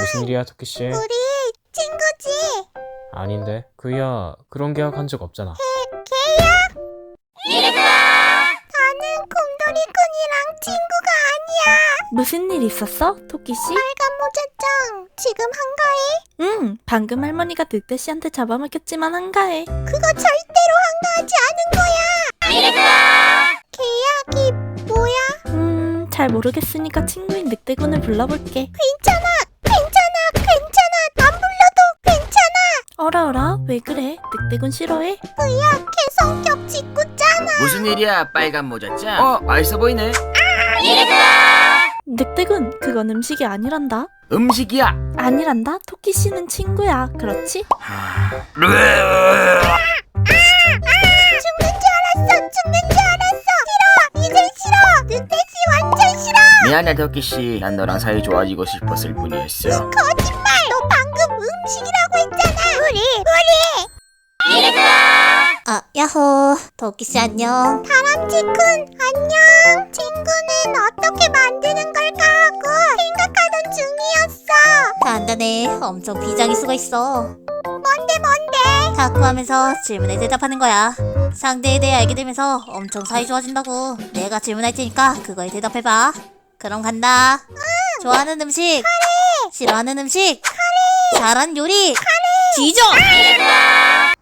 무슨 일이야, 토끼 씨? 우리 친구지? 아닌데. 그야 그런 계약 한 적 없잖아. 나는 곰돌이꾼이랑 친구가 아니야. 무슨 일 있었어, 토끼 씨? 빨간 모자짱, 지금 한가해? 응, 방금 할머니가 늑대 씨한테 잡아먹혔지만 한가해. 그거 절대로 한가하지 않은 거야. 계약이 뭐야? 음, 잘 모르겠으니까 친구인 늑대군을 불러볼게. 괜찮아, 왜 그래? 늑대군 싫어해? 그야 걔 성격 짓궂잖아. 무슨 일이야 빨간 모자 짱 어 맛있어 보이네 늑대군, 그건 음식이 아니란다. 음식이야 아니란다. 토끼 씨는 친구야. 그렇지? 죽는 줄 알았어, 죽는 줄 알았어. 싫어, 이제 싫어. 늑대씨 완전 싫어. 미안해 덕기씨 난 너랑 사이 좋아지고 싶었을 뿐이었어 거짓말. 음식이라고 했잖아. 우리, 우리. 아, 야호. 도끼 씨 안녕. 다람쥐군 안녕. 친구는 어떻게 만드는 걸까 하고 생각하던 중이었어. 간단해. 엄청 비장일 수가 있어. 뭔데 뭔데? 자꾸 하면서 질문에 대답하는 거야. 상대에 대해 알게 되면서 엄청 사이 좋아진다고. 내가 질문할 테니까 그거에 대답해봐. 그럼 간다. 좋아하는 음식. 싫어하는 음식. 잘하는 요리. 뒤져!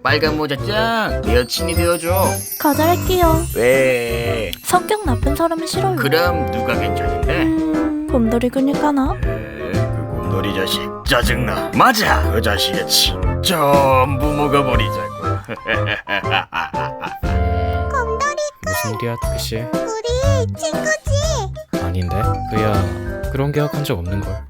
빨간 모자 짱 내 여친이 되어줘 거절할게요. 왜 성격 나쁜 사람은 싫어요. 그럼 누가 괜찮은데 음, 곰돌이군일까나? 에, 그 곰돌이 자식 짜증나 맞아 그 자식의 전부 먹어버리자고 곰돌이 무슨 일이야, 씨? 우리 친구지? 아닌데. 그야 그런 계약 한 적 없는 걸.